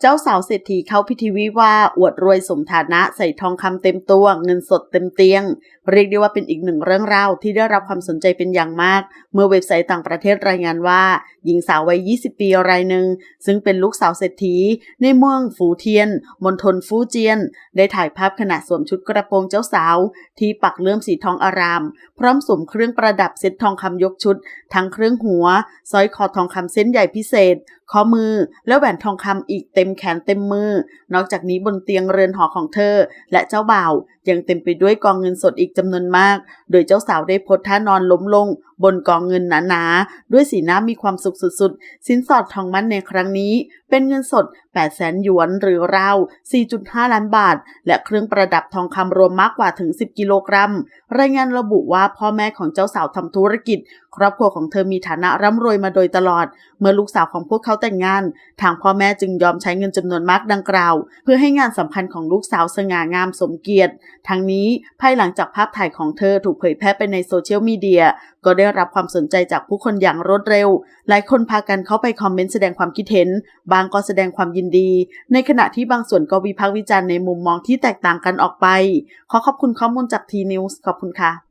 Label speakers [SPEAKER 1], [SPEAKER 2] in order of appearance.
[SPEAKER 1] เจ้าสาวเศรษฐีเข้าพิธีวิวาห์อวดรวยสมฐานะใส่ทองคำเต็มตัวเงินสดเต็มเตียง เรียกได้ว่าเป็นอีกหนึ่งเรื่องราวที่ได้รับความสนใจเป็นอย่างมาก เมื่อเว็บไซต์ต่างประเทศรายงานว่า หญิงสาววัย 20 ปีรายหนึ่ง ซึ่งเป็นลูกสาวเศรษฐี ในเมืองฟูเทียนมณฑลฟูเจียน ได้ถ่ายภาพขณะสวมชุดกระโปรงเจ้าสาว ที่ปักเลื่อมสีทองอาราม พร้อมสวมเครื่องประดับเซ็ตทองคำยกชุด ทั้งเครื่องหัวสร้อยคอทองคำเส้นใหญ่พิเศษ ข้อมือและแหวนทองคำอีกเต็มแขนเต็มมือ นอกจากนี้บนเตียงเรือนหอของเธอ และเจ้าบ่าวยังเต็มไปด้วยกองเงินสดอีกจำนวนมาก โดยเจ้าสาวได้โพสท่านอนล้มลง บนกองเงินหนาๆด้วยสีหน้ามีความสุขสุดๆ สินสอดทองมั่นในครั้งนี้เป็นเงินสด 8 แสนหยวน หรือราว 4.5 ล้านบาท และเครื่องประดับทองคำรวมมากกว่าถึง 10 กิโลกรัม รายงานระบุว่าพ่อแม่ของเจ้าสาวทำธุรกิจ ครอบครัวของเธอมีฐานะร่ำรวยมาโดยตลอด เมื่อลูกสาวของพวกเขาแต่งงาน ทางพ่อแม่จึงยอมใช้เงินจำนวนมากดังกล่าว เพื่อให้งานสำคัญของลูกสาวสง่างามสมเกียรติ ทั้งนี้ภายหลังจากภาพถ่ายของเธอถูกเผยแพร่ไปในโซเชียลมีเดียก็ได้รับความสนใจจากผู้คนอย่างรวดเร็ว หลายคนพากันเข้าไปคอมเมนต์แสดงความคิดเห็นบางก็แสดงความยินดี ในขณะที่บางส่วนก็วิพากษ์วิจารณ์ในมุมมองที่แตกต่างกันออกไป ขอขอบคุณข้อมูลจากทีนิวส์ขอบคุณค่ะ